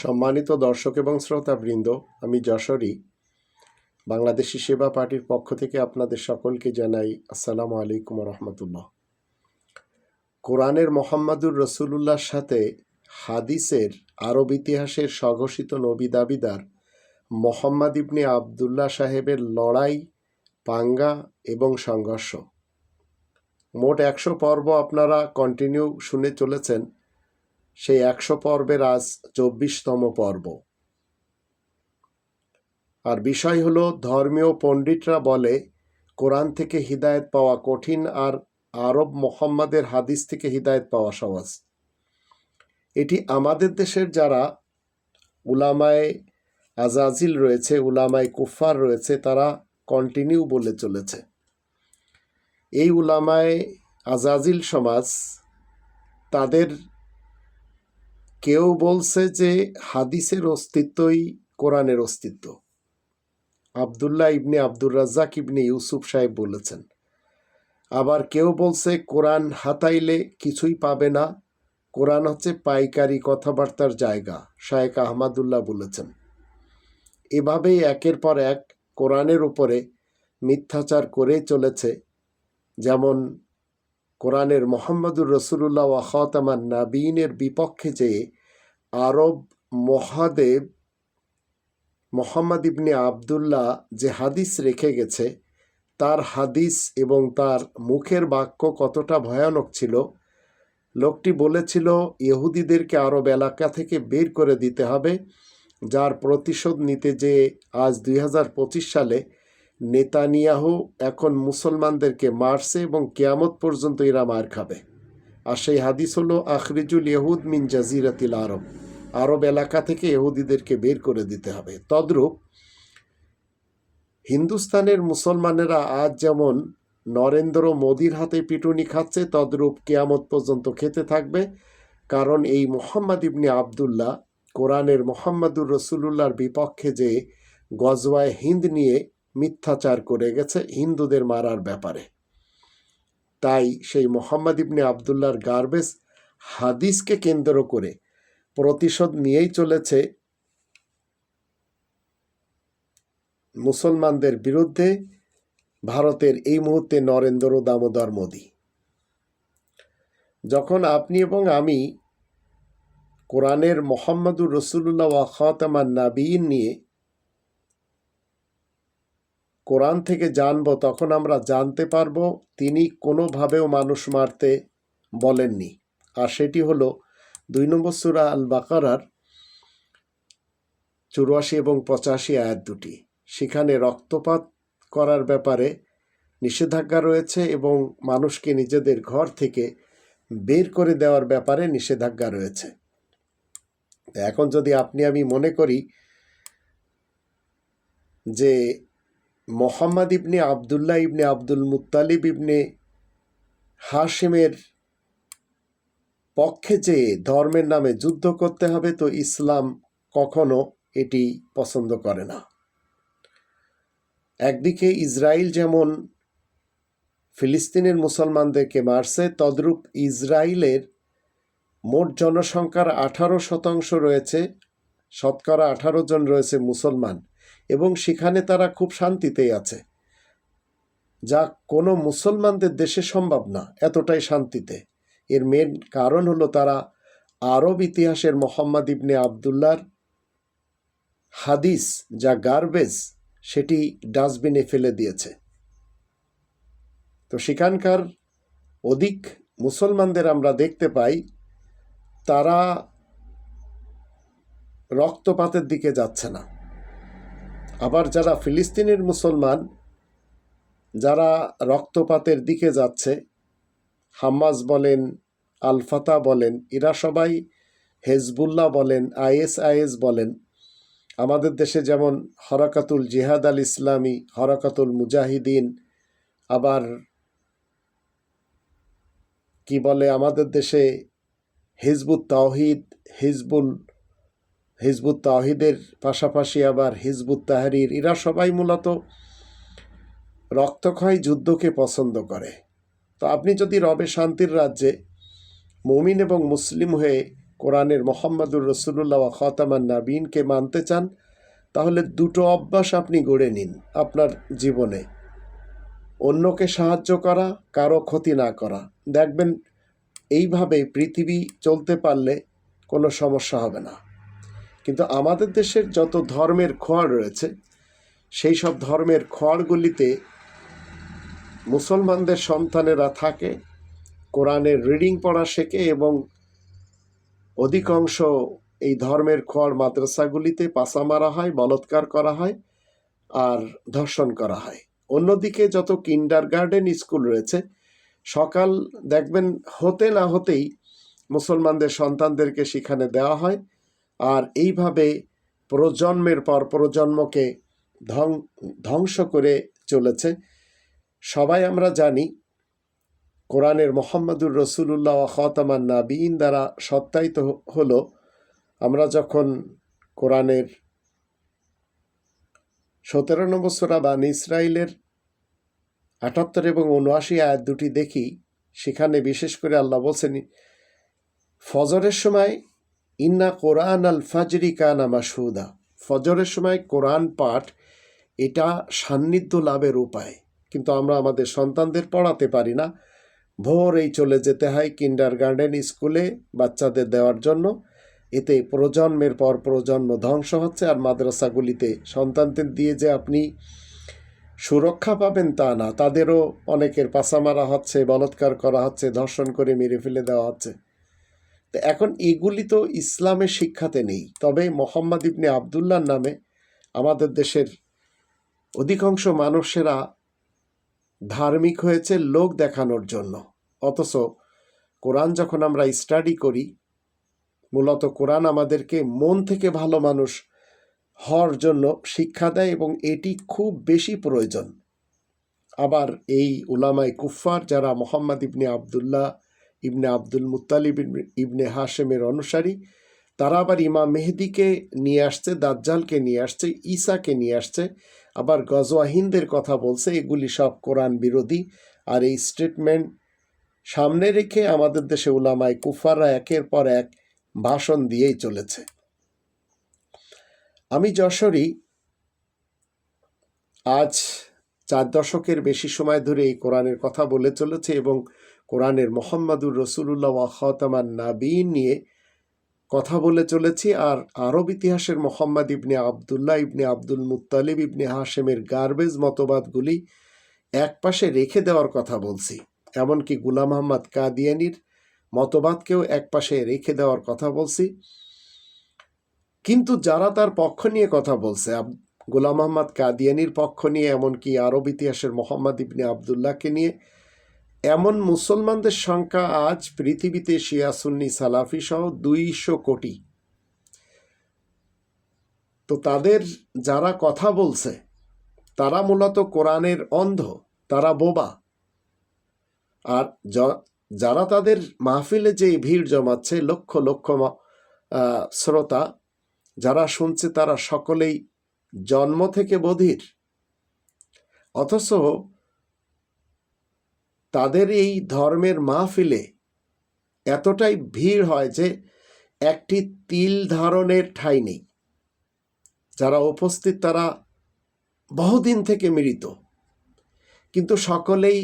সম্মানিত দর্শক এবং শ্রোতাবৃন্দ, আমি যশোরী, বাংলাদেশি সেবা পার্টির পক্ষ থেকে আপনাদের সকলকে জানাই আসসালামু আলাইকুম রহমতুল্লাহ কোরআনের মোহাম্মদুর রসুলুল্লাহর সাথে হাদিসের আরব ইতিহাসের স্বঘোষিত নবী দাবিদার মোহাম্মদ ইবনে আবদুল্লাহ সাহেবের লড়াই, পাঙ্গা এবং সংঘর্ষ। মোট একশো পর্ব আপনারা কন্টিনিউ শুনে চলেছেন। সেই একশো পর্বের আজ চব্বিশতম পর্ব। আর বিষয় হলো, ধর্মীয় পণ্ডিতরা বলে, কোরআন থেকে হিদায়ত পাওয়া কঠিন আর আরব মোহাম্মদের হাদিস থেকে হিদায়ত পাওয়া সহজ। এটি আমাদের দেশের যারা উলামায় আজাজিল রয়েছে, উলামায় কুফার রয়েছে, তারা কন্টিনিউ বলে চলেছে। এই উলামায় আজাজিল সমাজ তাদের কেউ বলছে যে হাদিসের অস্তিত্বই কোরআনের অস্তিত্ব। আবদুল্লাহ ইবনে আব্দুর রাজ্জাক ইবনে ইউসুফ সাহেব বলেছেন, আবার কেউ বলছে কোরআন হাতাইলে কিছুই পাবে না, কোরআন হচ্ছে পাইকারি কথাবার্তার জায়গা শায়েক আহমাদুল্লাহ বলেছেন। এভাবেই একের পর এক কোরআনের উপরে মিথ্যাচার করে চলেছে, যেমন কোরআনের মোহাম্মদুর রসুল্লাহ ওয়াহতামান নাবিনের বিপক্ষে যে আরব মহাদেব মোহাম্মদ ইবনে আবদুল্লাহ যে হাদিস রেখে গেছে, তার হাদিস এবং তার মুখের বাক্য কতটা ভয়ানক ছিল, লোকটি বলেছিল, ইহুদিদেরকে আরব এলাকা থেকে বের করে দিতে হবে, যার প্রতিশোধ নিতে যে আজ দুই হাজার পঁচিশ সালে নেতানিয়াহু এখন মুসলমানদেরকে মারছে এবং কেয়ামত পর্যন্ত এরা মার খাবে। আর সেই হাদিস হলো, আখরিজুল ইহুদ মিন জাজিরাতিল আরব। আরব এলাকা থেকে ইহুদিদেরকে বের করে দিতে হবে। তদ্রূপ হিন্দুস্তানের মুসলমানেরা আজ যেমন নরেন্দ্র মোদির হাতে পিটুনি খাচ্ছে, তদ্রূপ কেয়ামত পর্যন্ত খেতে থাকবে। কারণ এই মোহাম্মদ ইবনে আবদুল্লাহ কোরআনের মোহাম্মদুর রসুল্লাহর বিপক্ষে যে গজওয়ায় হিন্দ নিয়ে মিথ্যাচার করে গেছে হিন্দুদের মারার ব্যাপারে। তাই সেই মোহাম্মদ ইবনে আবদুল্লাহর গার্বেজ হাদিসকে কেন্দ্র করে প্রতিশোধ নিয়েই চলেছে মুসলমানদের বিরুদ্ধে ভারতের এই মুহূর্তে নরেন্দ্র দামোদর মোদী। যখন আপনি এবং আমি কোরআনের মোহাম্মদুর রসুল্লাহ ওয়াখাতামান নাবিন নিয়ে কোরআন থেকে জানব, তখন আমরা জানতে পারব তিনি কোনোভাবেও মানুষ মারতে বলেননি। আর সেটি হলো দুই নম্বর সুরা আল বাকারার চুরাশি এবং পঁচাশি আয়াত দুটি। সেখানে রক্তপাত করার ব্যাপারে নিষেধাজ্ঞা রয়েছে এবং মানুষকে নিজেদের ঘর থেকে বের করে দেওয়ার ব্যাপারে নিষেধাজ্ঞা রয়েছে। এখন যদি আপনি, আমি মনে করি যে Muhammad ibn Abdullah ibn Abdul Muttalib ibn হাশিমের পক্ষে যে ধর্মের নামে যুদ্ধ করতে হবে, তো ইসলাম কখনো এটি পছন্দ করে না। একদিকে ইসরায়েল যেমন ফিলিস্তিনের মুসলমানদেরকে মারছে, তদ্রূপ ইসরায়েলের মোট জনসংখ্যার আঠারো শতাংশ রয়েছে, শতকরা আঠারো জন রয়েছে মুসলমান। এবং সেখানে তারা খুব শান্তিতেই আছে। যা কোনো মুসলমানদের দেশে সম্ভব না, এতটাই শান্তিতে। এর মেন কারণ হলো তারা আরব ইতিহাসের মোহাম্মদ ইবনে আবদুল্লার হাদিস, যা গার্বেজ সেটি ডাস্টবিনে ফেলে দিয়েছে। তো সেখানকার অধিক মুসলমানদের আমরা দেখতে পাই, তারা রক্তপাতের দিকে যাচ্ছে না। আবার যারা ফিলিস্তিনের মুসলমান, যারা রক্তপাতের দিকে যাচ্ছে হাম্মাজ বলেন, আলফাতা বলেন, এরা সবাই হেজবুল্লাহ বলেন, আইএস আইএস বলেন। আমাদের দেশে যেমন হরকাতুল জিহাদ আল ইসলামী, হরকাতুল মুজাহিদিন, আবার কি বলে আমাদের দেশে হিজবুত তাওহিদ, হিজবুল হিজবুত তাহিদের পাশাপাশি আবার হিজবুত তাহারির। এরা সবাই মূলত রক্তক্ষয় যুদ্ধকে পছন্দ করে। তো আপনি যদি রবে শান্তির রাজ্যে মুমিন এবং মুসলিম হয়ে কোরআনের মোহাম্মদুর রসুল্লাহ খতামান নাবিনকে মানতে চান, তাহলে দুটো অভ্যাস আপনি গড়ে নিন আপনার জীবনে। অন্যকে সাহায্য করা, কারও ক্ষতি না করা। দেখবেন এইভাবে পৃথিবী চলতে পারলে কোনো সমস্যা হবে না। কিন্তু আমাদের দেশের যত ধর্মের খোয়ার রয়েছে, সেই সব ধর্মের খোয়ারগুলিতে মুসলমানদের সন্তানেরা থাকে, কোরআনের রিডিং পড়া শেখে এবং অধিকাংশ এই ধর্মের খোয়ার মাদ্রাসাগুলিতে পাসা মারা হয়, বলৎকার করা হয় আর ধর্ষণ করা হয়। অন্যদিকে যত কিন্ডার গার্ডেন স্কুল রয়েছে, সকাল দেখবেন হতে না হতেই মুসলমানদের সন্তানদেরকে সেখানে দেওয়া হয়। আর এইভাবে প্রজন্মের পর প্রজন্মকে ধ্বং, ধ্বংস করে চলেছে। সবাই আমরা জানি, কোরআনের মোহাম্মদুর রসুল্লাহ খতামান নাবিন দ্বারা সত্যায়িত হলো, আমরা যখন কোরআনের সতেরো নম্বর সোরা বান ইসরায়েলের আটাত্তর এবং উনআশি আয়াত দুটি দেখি, সেখানে বিশেষ করে আল্লাহ বলছেন, ফজরের সময় ইন্না কোরআন আল ফাজরি কানা মাসুদা ফজরের সময় কোরআন পাঠ, এটা সান্নিধ্য লাভের উপায়। কিন্তু আমরা আমাদের সন্তানদের পড়াতে পারি না। ভোরেই চলে যেতে হয় কিন্ডার গার্ডেন স্কুলে বাচ্চাদের দেওয়ার জন্য। এতে প্রজন্মের পর প্রজন্ম ধ্বংস হচ্ছে আর মাদ্রাসাগুলিতে সন্তানদের দিয়ে যে আপনি সুরক্ষা পাবেন তা না, তাদেরও অনেকের পাশা মারা হচ্ছে, বলৎকার করা হচ্ছে, ধর্ষণ করে মেরে ফেলে দেওয়া হচ্ছে। তো এখন এগুলি তো ইসলামের শিক্ষাতে নেই। তবে মোহাম্মদ ইবনে আবদুল্লার নামে আমাদের দেশের অধিকাংশ মানুষেরা ধার্মিক হয়েছে লোক দেখানোর জন্য। অথচ কোরআন যখন আমরা স্টাডি করি, মূলত কোরআন আমাদেরকে মন থেকে ভালো মানুষ হওয়ার জন্য শিক্ষা দেয় এবং এটি খুব বেশি প্রয়োজন। আবার এই উলামাই কুফফার যারা Mohammad ibn Abdullah ibn Abdul Muttalib ibn- হাশেমের অনুসারী। তারা আবার ইমাম মেহেদিকে নিয়ে আসছে, দাজ্জালকে নিয়ে আসছে, ঈসাকে নিয়ে আসছে, আবার গজওয়াহিনদের কথা বলছে, এগুলি সব কোরআন বিরোধী। আর এই স্টেটমেন্ট সামনে রেখে আমাদের দেশে উলামায় কুফাররা একের পর এক ভাষণ দিয়েই চলেছে। আমি যশোরই আজ চার দশকের বেশি সময় ধরে এই কোরআনের কথা বলে চলেছে এবং কোরআনের মোহাম্মদুর রসুল্লাহ ওয়াহতামান নাবিন নিয়ে কথা বলে চলেছি। আর আরব ইতিহাসের Muhammad ibn Abdullah ibn Abdul Muttalib ibn হাশেমের garbage মতবাদগুলি একপাশে রেখে দেওয়ার কথা বলছি। এমনকি গুলাম আহমদ কাদিয়ানির মতবাদকেও একপাশে রেখে দেওয়ার কথা বলছি। কিন্তু যারা তার পক্ষ নিয়ে কথা বলছে গোলাম আহমদ কাদিয়ানির পক্ষ নিয়ে, এমনকি আরব ইতিহাসের মোহাম্মদ ইবনে আবদুল্লাহকে নিয়ে এমন মুসলমানদের সংখ্যা আজ পৃথিবীতে শিয়া সুন্নি সালাফি সহ দুইশো কোটি। তো তাদের যারা কথা বলছে, তারা মূলত কোরআনের অন্ধ, তারা বোবা। আর যারা তাদের মাহফিলে যে ভিড় জমাচ্ছে, লক্ষ লক্ষ শ্রোতা, যারা শুনছে তারা সকলেই জন্ম থেকে বধির। অথচ তাদের এই ধর্মের মাহফিলে এতটাই ভিড় হয় যে একটি তিল ধারণের ঠাঁই নেই। যারা উপস্থিত তারা বহুদিন থেকে মৃত কিন্তু সকলেই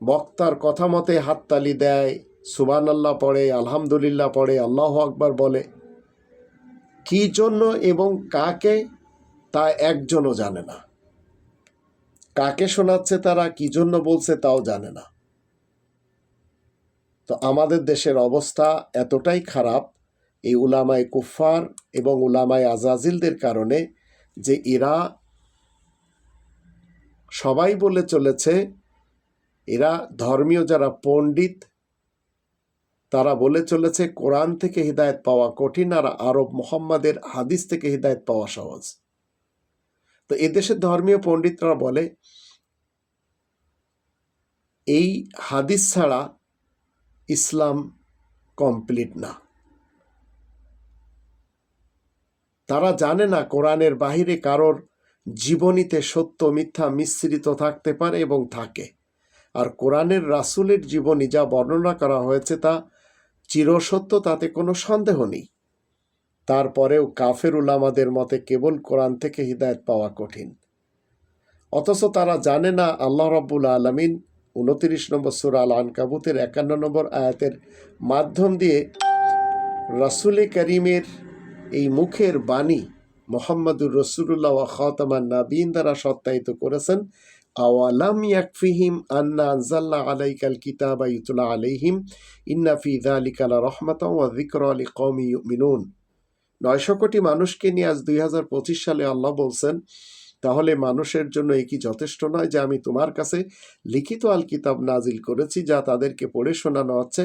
বক্তার কথা মতে হাততালি দেয় সুবান আল্লাহ পড়ে, আলহামদুলিল্লাহ পড়ে, আল্লাহ আকবার বলে। কি জন্য এবং কাকে তা একজনও জানে না। কাকে শোনাচ্ছে তারা, কি জন্য বলছে তাও জানে না। তো আমাদের দেশের অবস্থা এতটাই খারাপ, এই উলামায় কুফার এবং উলামায় আজাজিলদের কারণে, যে এরা সবাই বলে চলেছে, এরা ধর্মীয় যারা পণ্ডিত, তারা বলে চলেছে, কোরআন থেকে হৃদায়ত পাওয়া কঠিন আর আরব মোহাম্মদের হাদিস থেকে হৃদায়ত পাওয়া সহজ। তো এদেশের ধর্মীয় পণ্ডিতরা বলে, এই হাদিস ছাড়া ইসলাম কমপ্লিট না। তারা জানে না কোরআনের বাহিরে কারোর জীবনীতে সত্য, মিথ্যা, মিশ্রিত থাকতে পারে এবং থাকে। আর কোরআনের রাসুলের জীবনী যা বর্ণনা করা হয়েছে তা চিরসত্য, তাতে কোনো সন্দেহ নেই। তারপরেও কাফের উলামাদের মতে কেবল কোরআন থেকে হিদায়ত পাওয়া কঠিন। অথচ তারা জানে না আল্লাহ রব্বুল আলমিন উনতিরিশ নম্বর সুর আল আনকাবুতের একান্ন নম্বর আয়াতের মাধ্যম দিয়ে রাসুলে করিমের এই মুখের বাণী মোহাম্মদুর রসুল্লাহ খাতামান নাবিন দ্বারা সত্যায়িত করেছেন, আওয়ালাম ইয়াকফিহিম আন্না আনজাল্লা আলাইকাল কিতাবা ইউতুলা আলাইহিম, ইন্না ফি যালিকা লারাহমাতাও ওয়া যিকরা লিকওমি ইউমিনুন। নয়শো কোটি মানুষকে নিয়ে আজ দুই হাজার পঁচিশ সালে আল্লাহ বলছেন, তাহলে মানুষের জন্য এ কি যথেষ্ট নয় যে আমি তোমার কাছে লিখিত আল কিতাব নাজিল করেছি যা তাদেরকে পড়ে শোনানো হচ্ছে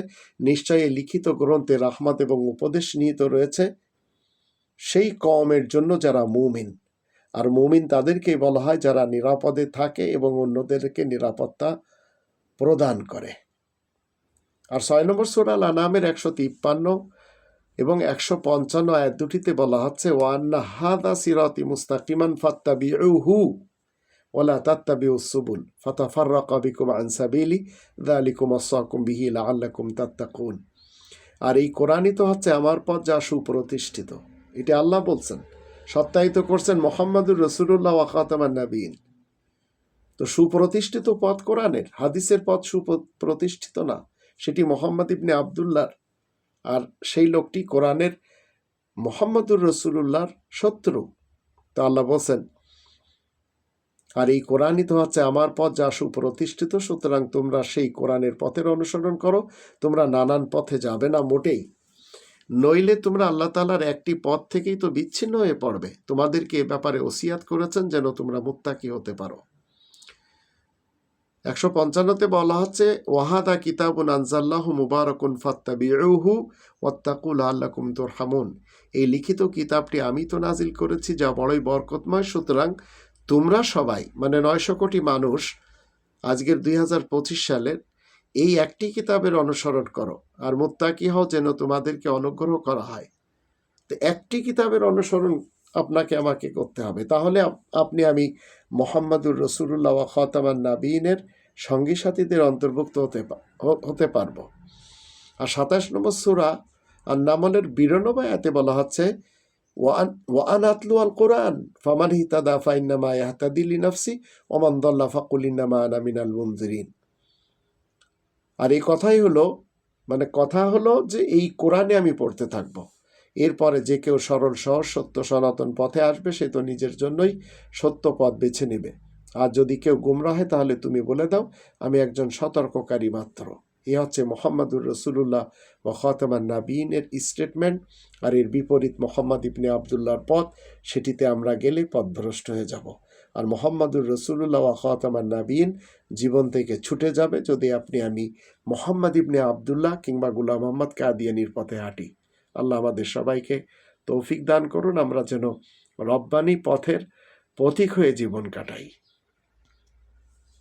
নিশ্চয়ই লিখিত গ্রন্থে রাহমাত এবং উপদেশ নিহিত রয়েছে। সেই কমের জন্য যারা মুমিন, আর মুমিন তাদেরকেই বলা হয় যারা নিরাপদে থাকে এবং অন্যদেরকে নিরাপত্তা প্রদান করে। আর ছয় নম্বর সুরাল আনামের একশো তিপ্পান্ন এবং একশো পঞ্চান্ন আয়াত দুটিতে বলা হচ্ছে ওয়ান্না হাদা সিরাতি মুস্তাকিমান ফাত্তাবিউহু ওলা তাত্তাবিউ সুবুল ফাতাফাররাকা বিকুম আন সাবিলি যালিকুম আসাকুম বিহি লাআল্লাকুম তাত্তাকুন। আর এই কোরআনই তো হচ্ছে আমার পথ যা সুপ্রতিষ্ঠিত। এটা আল্লাহ বলছেন, সত্যায়িত করছেন মোহাম্মদুর রসুল্লাহ ওয়াকাতামান নবীন তো সুপ্রতিষ্ঠিত পথ কোরআনের, হাদিসের পথ সুপ্রতিষ্ঠিত না, সেটি মোহাম্মদ ইবনে আবদুল্লাহর। আর সেই লোকটি কোরআনের মোহাম্মদুর রসুল্লাহর শত্রু। তো আল্লাহ বলছেন, আর এই কোরআনই তো হচ্ছে আমার পথ যা সুপ্রতিষ্ঠিত, সুতরাং তোমরা সেই কোরআনের পথের অনুসরণ করো। তোমরা নানান পথে যাবে না মোটেই। নইলে তোমরা আল্লাহ তালার একটি পথ থেকেই তো বিচ্ছিন্ন হয়ে পড়বে। তোমাদেরকে এ ব্যাপারে ওসিয়াত করেছেন যেন তোমরা মুত্তাকি হতে পারো। একশো পঞ্চান্নতে বলা হচ্ছে, ওয়াহাদা কিতাবুন আনজাল্লাহ মুবারকুন ফাত্তাবিউহু ওয়াত্তাকুল আল্লাকুম তুরহামুন। এই লিখিত কিতাবটি আমি তো নাজিল করেছি, যা বড়ই বরকতময়। সুতরাং তোমরা সবাই মানে নয়শো কোটি মানুষ, আজকের দুই হাজার পঁচিশ সালের এই একটি কিতাবের অনুসরণ করো আর মুত্তাকি হও যেন তোমাদেরকে অনুগ্রহ করা হয়। তো একটি কিতাবের অনুসরণ আপনাকে আমাকে করতে হবে। তাহলে আপনি আমি মোহাম্মদুর রসুল্লাহ খতামান নাবিনের সঙ্গী সাথীদের অন্তর্ভুক্ত হতে হতে পারব। আর সাতাশ নম্বর সুরা আর নামলের বিরানব্বই এতে বলা হচ্ছে ওয়ান ওয়ান আতলু আল কোরআন, ফামান হিতাদা ফাইন্নামা ইয়াহতাদিলি নাফসি ওমান দল্লা ফাকুলিন্নামা আনা মিনাল মুনজিরিন। আর এই কথাই হলো মানে কথা হলো যে এই কোরআনে আমি পড়তে থাকব। এরপরে যে কেউ সরল সহজ সত্য সনাতন পথে আসবে, সে তো নিজের জন্যই সত্য পথ বেছে নেবে। আর যদি কেউ গুমরা হয়, তাহলে তুমি বলে দাও, আমি একজন সতর্ককারী মাত্র। এ হচ্ছে মোহাম্মদুর রসুল্লাহ ও খতমান নাবিনের স্টেটমেন্ট। আর এর বিপরীত মোহাম্মদ ইবনে আবদুল্লাহর পথ, সেটিতে আমরা গেলে পথভ্রষ্ট হয়ে যাব। আর মোহাম্মদুর রসুল্লাহ ও খতমান নাবিন জীবন থেকে ছুটে যাবে যদি আপনি আমি মোহাম্মদ ইবনে আবদুল্লাহ কিংবা গুলাম মোহাম্মদ কাদিয়ানির পথে হাঁটি। আল্লাহ আমাদের সবাইকে তৌফিক দান করুন আমরা যেন রব্বানি পথের পথিক হয়ে জীবন কাটাই।